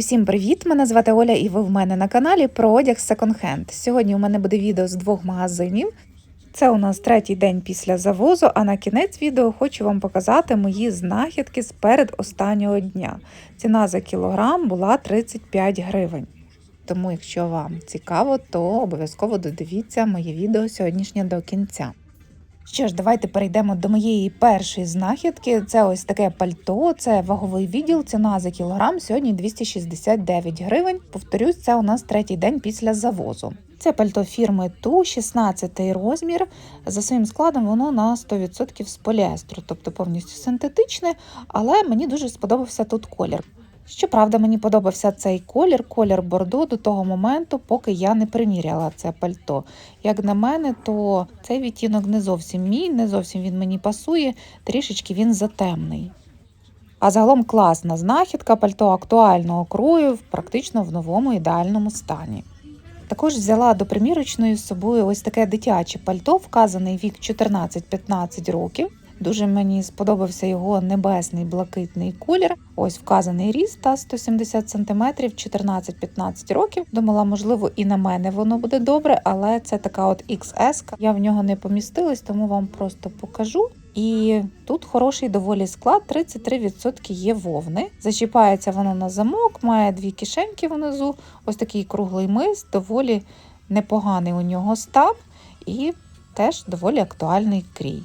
Усім привіт! Мене звати Оля, і ви в мене на каналі про одяг секонд-хенд. Сьогодні у мене буде відео з двох магазинів. Це у нас третій день після завозу, а на кінець відео хочу вам показати мої знахідки з перед останнього дня. Ціна за кілограм була 35 гривень. Тому, якщо вам цікаво, то обов'язково додивіться моє відео сьогоднішнє до кінця. Що ж, давайте перейдемо до моєї першої знахідки. Це ось таке пальто, це ваговий відділ, ціна за кілограм сьогодні 269 гривень. Повторюсь, це у нас третій день після завозу. Це пальто фірми Ту, 16 розмір. За своїм складом воно на 100% з поліестру, тобто повністю синтетичне, але мені дуже сподобався тут колір. Щоправда, мені подобався цей колір, колір бордо до того моменту, поки я не приміряла це пальто. Як на мене, то цей відтінок не зовсім мій, не зовсім він мені пасує, трішечки він затемний. А загалом класна знахідка, пальто актуального крою, практично в новому ідеальному стані. Також взяла до примірочної з собою ось таке дитяче пальто, вказаний вік 14-15 років. Дуже мені сподобався його небесний блакитний колір. Ось вказаний ріст та 170 см, 14-15 років. Думала, можливо, і на мене воно буде добре, але це така от XS. Я в нього не помістилась, тому вам просто покажу. І тут хороший доволі склад, 33% є вовни. Зачіпається воно на замок, має дві кишеньки внизу. Ось такий круглий мис, доволі непоганий у нього став і теж доволі актуальний крій.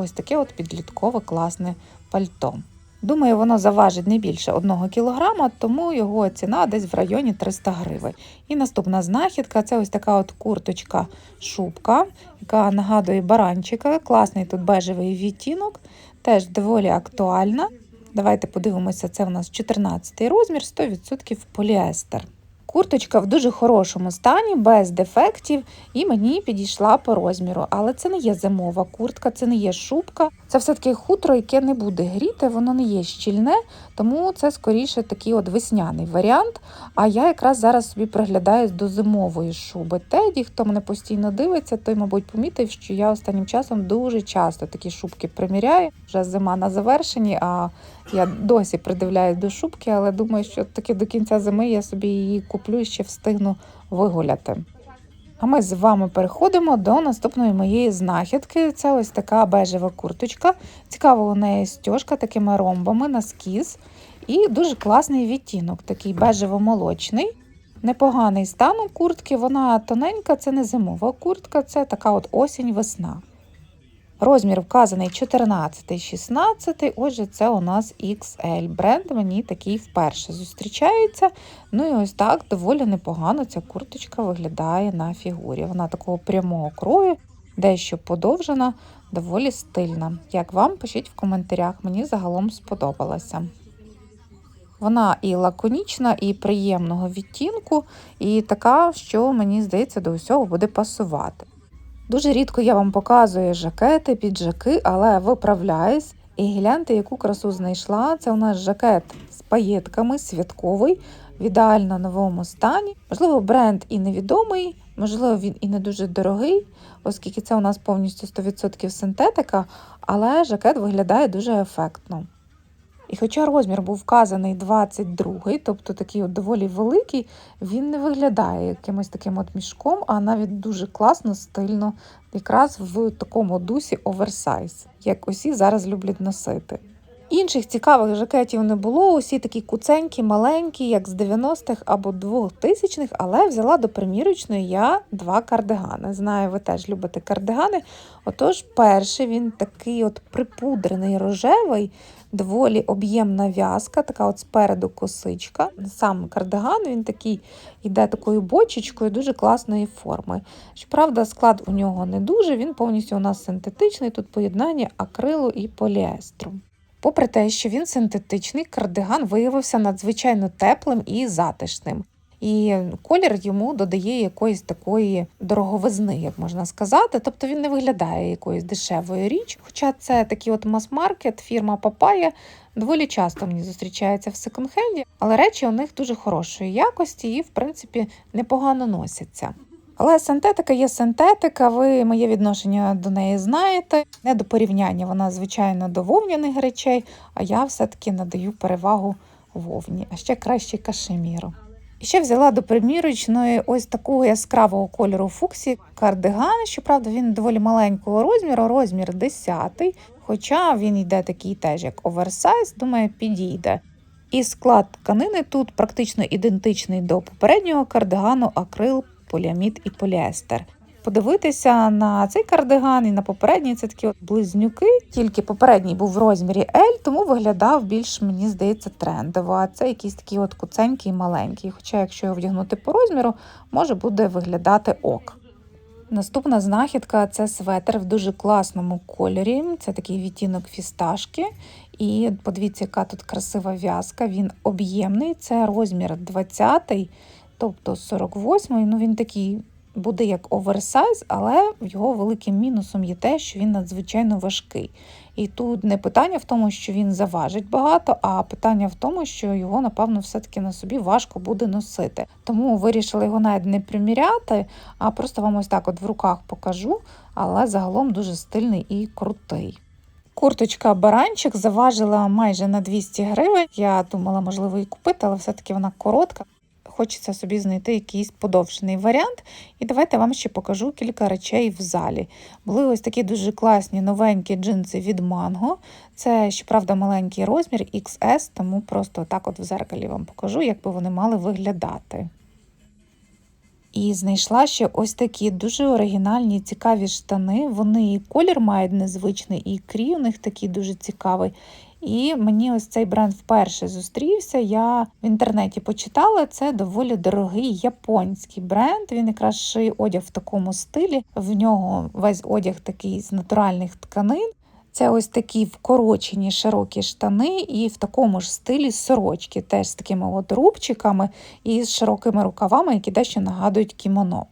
Ось таке от підліткове класне пальто. Думаю, воно заважить не більше 1 кг, тому його ціна десь в районі 300 гривень. І наступна знахідка це ось така от курточка-шубка, яка нагадує баранчика. Класний тут бежевий відтінок, теж доволі актуальна. Давайте подивимося, це у нас 14 розмір, 100% поліестер. Курточка в дуже хорошому стані, без дефектів, і мені підійшла по розміру. Але це не є зимова куртка, це не є шубка. Це все-таки хутро, яке не буде гріти, воно не є щільне, тому це скоріше такий от весняний варіант. А я якраз зараз собі приглядаюсь до зимової шуби. Теді, хто мене постійно дивиться, той, мабуть, помітив, що я останнім часом дуже часто такі шубки приміряю. Вже зима на завершенні, а я досі придивляюсь до шубки, але думаю, що таки до кінця зими я собі її куплю і ще встигну вигуляти. А ми з вами переходимо до наступної моєї знахідки. Це ось така бежева курточка. Цікава у неї стяжка такими ромбами на скіз. І дуже класний відтінок, такий бежево-молочний. Непоганий стан у куртки, вона тоненька, це не зимова куртка, це така от осінь-весна. Розмір вказаний 14-16, отже, це у нас XL. Бренд мені такий вперше зустрічається. Ну і ось так доволі непогано ця курточка виглядає на фігурі. Вона такого прямого крою, дещо подовжена, доволі стильна. Як вам, пишіть в коментарях, мені загалом сподобалася. Вона і лаконічна, і приємного відтінку, і така, що мені здається, до усього буде пасувати. Дуже рідко я вам показую жакети, піджаки, але виправляюсь. І гляньте, яку красу знайшла. Це у нас жакет з паєтками, святковий, в ідеально новому стані. Можливо, бренд і невідомий, можливо, він і не дуже дорогий, оскільки це у нас повністю 100% синтетика, але жакет виглядає дуже ефектно. І хоча розмір був вказаний 22, тобто такий от доволі великий, він не виглядає якимось таким от мішком, а навіть дуже класно, стильно, якраз в такому дусі оверсайз, як усі зараз люблять носити. Інших цікавих жакетів не було, усі такі куценькі, маленькі, як з 90-х або 2000-х, але взяла до примірочної я два кардигани. Знаю, ви теж любите кардигани. Отож, перший він такий от припудрений рожевий, доволі об'ємна в'язка, така от спереду косичка. Сам кардиган він такий йде такою бочечкою, дуже класної форми. Щоправда, склад у нього не дуже, він повністю у нас синтетичний, тут поєднання акрилу і поліестру. Попри те, що він синтетичний, кардиган виявився надзвичайно теплим і затишним. І колір йому додає якоїсь такої дороговизни, як можна сказати. Тобто він не виглядає якоюсь дешевою річ. Хоча це такий от мас-маркет, фірма Папая доволі часто мені зустрічається в секонд-хенді, але речі у них дуже хорошої якості і, в принципі, непогано носяться. Але синтетика є синтетика, ви моє відношення до неї знаєте. Не до порівняння, вона, звичайно, до вовняних речей, а я все-таки надаю перевагу вовні, а ще краще кашеміру. І ще взяла до примірочної ось такого яскравого кольору фуксі кардиган. Щоправда, він доволі маленького розміру, розмір 10, хоча він йде такий теж як оверсайз, думаю, підійде. І склад тканини тут практично ідентичний до попереднього кардигану акрил, поліамід і поліестер. Подивитися на цей кардиган і на попередній це такі от близнюки. Тільки попередній був в розмірі L, тому виглядав більш, мені здається, трендово. А це якийсь такий от куценький маленький. Хоча, якщо його вдягнути по розміру, може буде виглядати ок. Наступна знахідка це светр в дуже класному кольорі. Це такий відтінок фісташки. І подивіться, яка тут красива в'язка. Він об'ємний, це розмір 20, тобто 48 Ну він такий буде як оверсайз, але його великим мінусом є те, що він надзвичайно важкий. І тут не питання в тому, що він заважить багато, а питання в тому, що його, напевно, все-таки на собі важко буде носити. Тому вирішила його навіть не приміряти, а просто вам ось так от в руках покажу, але загалом дуже стильний і крутий. Курточка баранчик заважила майже на 200 гривень. Я думала, можливо, її купити, але все-таки вона коротка хочеться собі знайти якийсь подовжений варіант. І давайте вам ще покажу кілька речей в залі. Були ось такі дуже класні новенькі джинси від Mango. Це, щоправда, маленький розмір XS, тому просто так от в зеркалі вам покажу, як би вони мали виглядати. І знайшла ще ось такі дуже оригінальні, цікаві штани. Вони і колір мають незвичний, і крій у них такий дуже цікавий. І мені ось цей бренд вперше зустрівся. Я в інтернеті почитала. Це доволі дорогий японський бренд. Він якраз шиє одяг в такому стилі. В нього весь одяг такий з натуральних тканин. Це ось такі вкорочені широкі штани, і в такому ж стилі сорочки, теж з такими от рубчиками і з широкими рукавами, які дещо нагадують кімоно.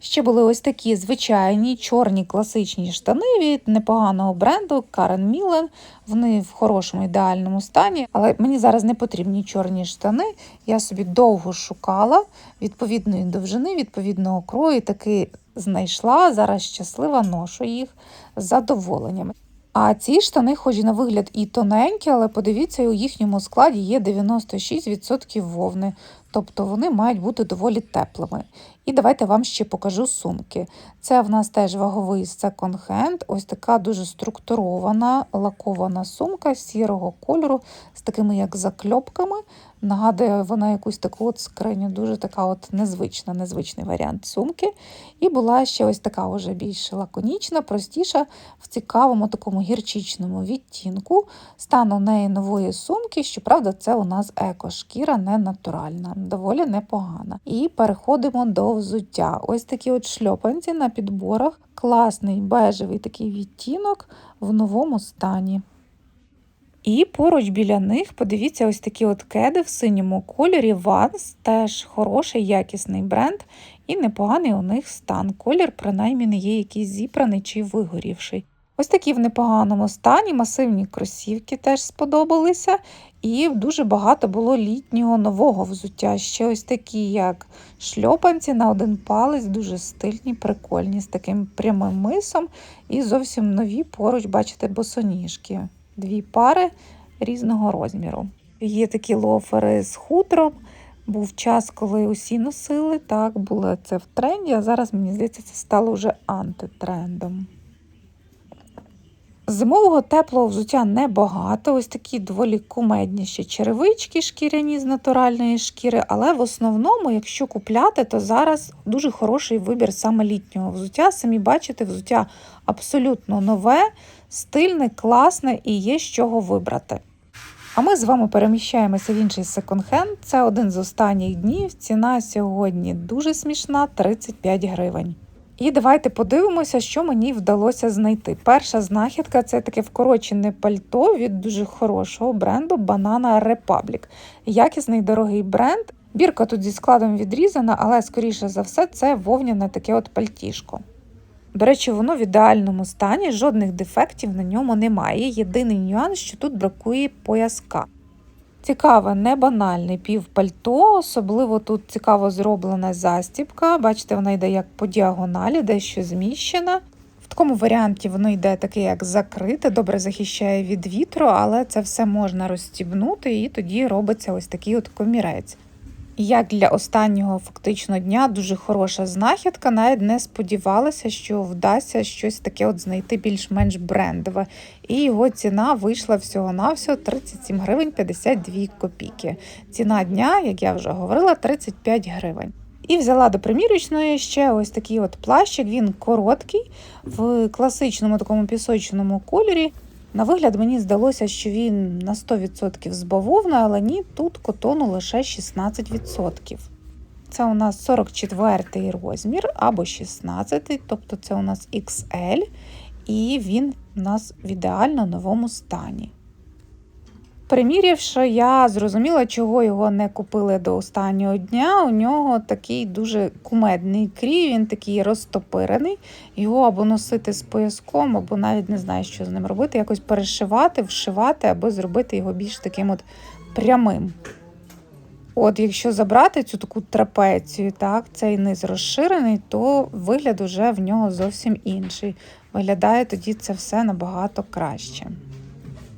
Ще були ось такі звичайні чорні класичні штани від непоганого бренду Karen Millen. Вони в хорошому ідеальному стані, але мені зараз не потрібні чорні штани. Я собі довго шукала відповідної довжини, відповідного крою, таки знайшла. Зараз щаслива ношу їх з задоволенням. А ці штани, хоч на вигляд і тоненькі, але подивіться, у їхньому складі є 96% вовни, тобто вони мають бути доволі теплими. І давайте вам ще покажу сумки. Це в нас теж ваговий секонд-хенд, ось така дуже структурована лакована сумка сірого кольору з такими як закльопками. Нагадує вона якусь таку от скриню, дуже така от незвична, незвичний варіант сумки. І була ще ось така вже більш лаконічна, простіша, в цікавому такому гірчичному відтінку. Стану неї нової сумки, щоправда, це у нас еко-шкіра, не натуральна, доволі непогана. І переходимо до взуття. Ось такі от шльопанці на підборах, класний бежевий такий відтінок в новому стані. І поруч біля них, подивіться, ось такі от кеди в синьому кольорі Vans, теж хороший, якісний бренд, і непоганий у них стан. Колір, принаймні, не є якийсь зібраний чи вигорівший. Ось такі в непоганому стані, масивні кросівки теж сподобалися. І дуже багато було літнього нового взуття. Ще ось такі, як шльопанці на один палець, дуже стильні, прикольні, з таким прямим мисом. І зовсім нові поруч, бачите, босоніжки дві пари різного розміру. Є такі лофери з хутром. Був час, коли усі носили, так, було це в тренді, а зараз, мені здається, це стало вже антитрендом. Зимового теплого взуття небагато, ось такі доволі кумедніші черевички шкіряні з натуральної шкіри, але в основному, якщо купляти, то зараз дуже хороший вибір саме літнього взуття. Самі бачите, взуття абсолютно нове, стильне, класне і є з чого вибрати. А ми з вами переміщаємося в інший секонд-хенд. Це один з останніх днів. Ціна сьогодні дуже смішна 35 гривень. І давайте подивимося, що мені вдалося знайти. Перша знахідка це таке вкорочене пальто від дуже хорошого бренду Banana Republic. Якісний дорогий бренд. Бірка тут зі складом відрізана, але, скоріше за все, це вовняне таке от пальтішко. До речі, воно в ідеальному стані, жодних дефектів на ньому немає. Єдиний нюанс, що тут бракує пояска. Цікаве, не банальний півпальто, особливо тут цікаво зроблена застібка. Бачите, вона йде як по діагоналі, дещо зміщена. В такому варіанті воно йде таке, як закрите, добре захищає від вітру, але це все можна розстібнути, і тоді робиться ось такий от комірець. Як для останнього фактично дня дуже хороша знахідка, навіть не сподівалася, що вдасться щось таке от знайти більш-менш брендове. І його ціна вийшла всього-навсього 37 гривень 52 копійки. Ціна дня, як я вже говорила, 35 гривень. І взяла до примірочної ще ось такий от плащик. Він короткий в класичному такому пісочному кольорі. На вигляд мені здалося, що він на 100% з бавовни, але ні, тут котону лише 16%. Це у нас 44 розмір або 16, тобто це у нас XL, і він у нас в ідеально новому стані. Примірявши, я зрозуміла, чого його не купили до останнього дня. У нього такий дуже кумедний крій, він такий розтопирений. Його або носити з пояском, або навіть не знаю, що з ним робити, якось перешивати, вшивати, або зробити його більш таким от прямим. От, якщо забрати цю таку трапецію, так, цей низ розширений, то вигляд уже в нього зовсім інший. Виглядає тоді це все набагато краще.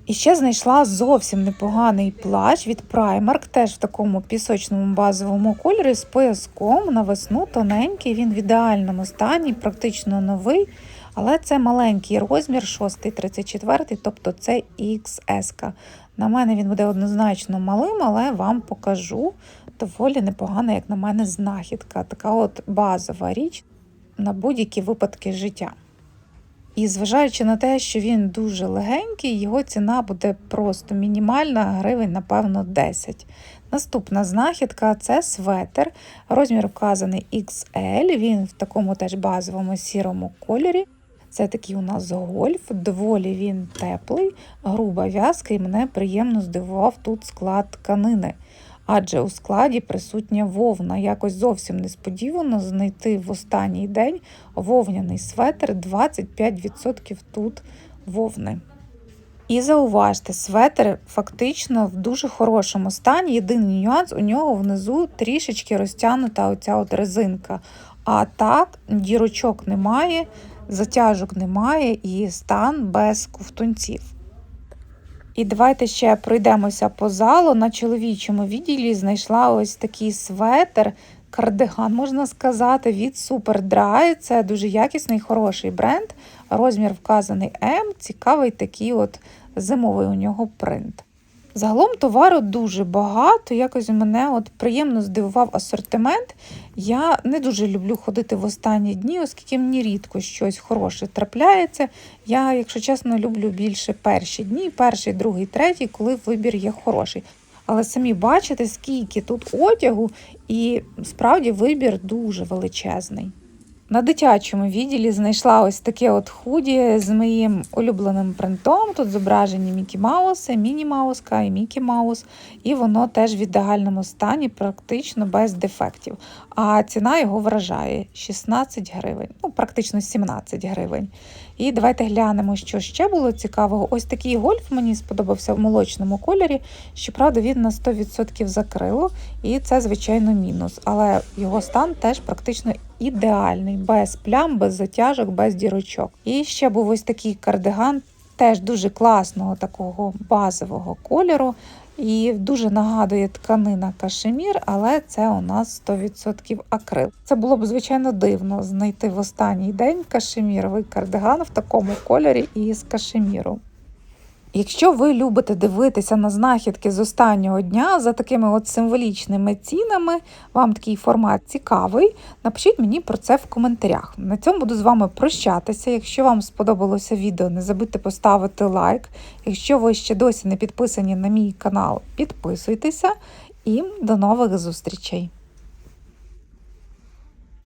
І ще знайшла зовсім непоганий плащ від Primark, теж в такому пісочному базовому кольорі з пояском на весну тоненький. Він в ідеальному стані, практично новий. Але це маленький розмір, 6-34, тобто це XS. На мене він буде однозначно малим, але вам покажу доволі непогана, як на мене, знахідка. Така от базова річ на будь-які випадки життя. І зважаючи на те, що він дуже легенький, його ціна буде просто мінімальна, гривень, напевно, 10. Наступна знахідка це светр. Розмір вказаний XL, він в такому теж базовому сірому кольорі. Це такий у нас гольф, доволі він теплий, груба в'язка, і мене приємно здивував тут склад тканини. Адже у складі присутня вовна. Якось зовсім несподівано знайти в останній день вовняний светр 25% тут вовни. І зауважте, светр фактично в дуже хорошому стані. Єдиний нюанс у нього внизу трішечки розтягнута оця от резинка. А так, дірочок немає, затяжок немає і стан без ковтунців. І давайте ще пройдемося по залу. На чоловічому відділі знайшла ось такий светр, кардиган, можна сказати, від Superdry. Це дуже якісний, хороший бренд. Розмір вказаний М. Цікавий такий от зимовий у нього принт. Загалом товару дуже багато. Якось мене от приємно здивував асортимент. Я не дуже люблю ходити в останні дні, оскільки мені рідко щось хороше трапляється. Я, якщо чесно, люблю більше перші дні, перший, другий, третій, коли вибір є хороший. Але самі бачите, скільки тут одягу, і справді вибір дуже величезний. На дитячому відділі знайшла ось таке от худі з моїм улюбленим принтом. Тут зображені Мікі Мауси, Міні Мауска і Мікі Маус, і воно теж в ідеальному стані, практично без дефектів. А ціна його вражає 16 гривень, ну практично 17 гривень. І давайте глянемо, що ще було цікавого. Ось такий гольф мені сподобався в молочному кольорі. Щоправда, він на 100% закрило, і це, звичайно, мінус. Але його стан теж практично ідеальний, без плям, без затяжок, без дірочок. І ще був ось такий кардиган, теж дуже класного такого базового кольору. І дуже нагадує тканина кашемір, але це у нас 100% акрил. Це було б, звичайно, дивно знайти в останній день кашеміровий кардиган в такому кольорі і з кашеміру. Якщо ви любите дивитися на знахідки з останнього дня за такими от символічними цінами, вам такий формат цікавий, напишіть мені про це в коментарях. На цьому буду з вами прощатися. Якщо вам сподобалося відео, не забудьте поставити лайк. Якщо ви ще досі не підписані на мій канал, підписуйтеся і до нових зустрічей!